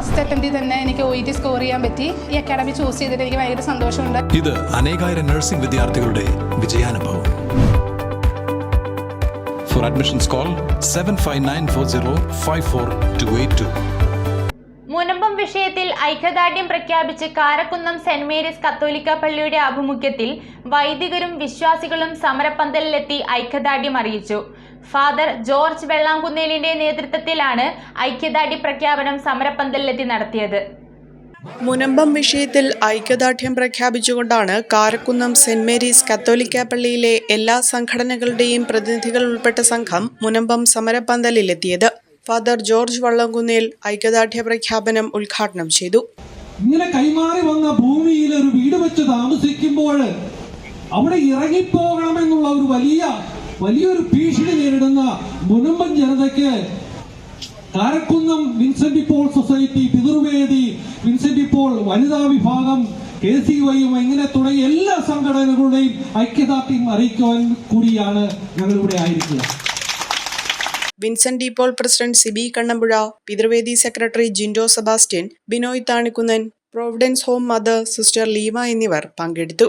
First അറ്റംപ്റ്റിൽ തന്നെ എനിക്ക് O E T score ചെയ്യാൻ പറ്റി. ഈ അക്കാഡമി ചൂസ് ചെയ്തിട്ട് എനിക്ക് ഭയങ്കര സന്തോഷമുണ്ട്. ഇത് അനേകായിരം നഴ്സിംഗ് വിദ്യാർത്ഥികളുടെ വിജയാനുഭവം. For admissions call seven five nine four zero five four two eight two Munambam വിഷയത്തിൽ ഐക്യദാർഢ്യം പ്രഖ്യാപിച്ച് കാരക്കുന്നം സെന്റ് മേരീസ് കത്തോലിക്ക പള്ളിയുടെ ആഭിമുഖ്യത്തിൽ വൈദികരും വിശ്വാസികളും സമരപന്തലിലെത്തി ഐക്യദാർഢ്യം അറിയിച്ചു. ഫാദർ ജോർജ് വെള്ളാംകുന്നേലിന്റെ നേതൃത്വത്തിലാണ് ഐക്യദാർഢ്യ പ്രഖ്യാപനം സമരപ്പന്തലിലെത്തി നടത്തിയത്. മുനമ്പം വിഷയത്തിൽ ഐക്യദാർഢ്യം പ്രഖ്യാപിച്ചുകൊണ്ടാണ് കാരക്കുന്നം സെന്റ് മേരീസ് കത്തോലിക്ക പള്ളിയിലെ എല്ലാ സംഘടനകളുടെയും പ്രതിനിധികൾ ഉൾപ്പെട്ട സംഘം മുനമ്പം സമരപ്പന്തലിലെത്തിയത് ഫാദർ ജോർജ് വള്ളംകുന്നേൽ ഐക്യദാർഢ്യ പ്രഖ്യാപനം ഉദ്ഘാടനം ചെയ്തു. ഇങ്ങനെ കൈമാറി വന്ന ഭൂമിയിൽ ഒരു വീട് വെച്ച് താമസിക്കുമ്പോൾ അവിടെ ഇറങ്ങിപ്പോകണമെന്നുള്ള ഒരു വലിയ വലിയൊരു നേരിടുന്ന മുനമ്പൻ ജനതയ്ക്ക് കാരക്കുന്നം വിൻസെന്റ് പോൾ സൊസൈറ്റി പിതൃവേദി വിൻസെന്റ് പോൾ വനിതാ വിഭാഗം കെ സി വൈയും ഇങ്ങനെ തുടങ്ങിയ എല്ലാ സംഘടനകളുടെയും ഐക്യദാർഢ്യം അറിയിക്കാൻ കൂടിയാണ് ഞങ്ങൾ ഇവിടെ ആയിരിക്കുക Vincent DePaul president Sibi Kannampuzha പിതൃവേദി secretary Jindo Sebastian Binoy Thanikkunnan providence home mother sister Leema എന്നിവർ പങ്കെടുത്തു.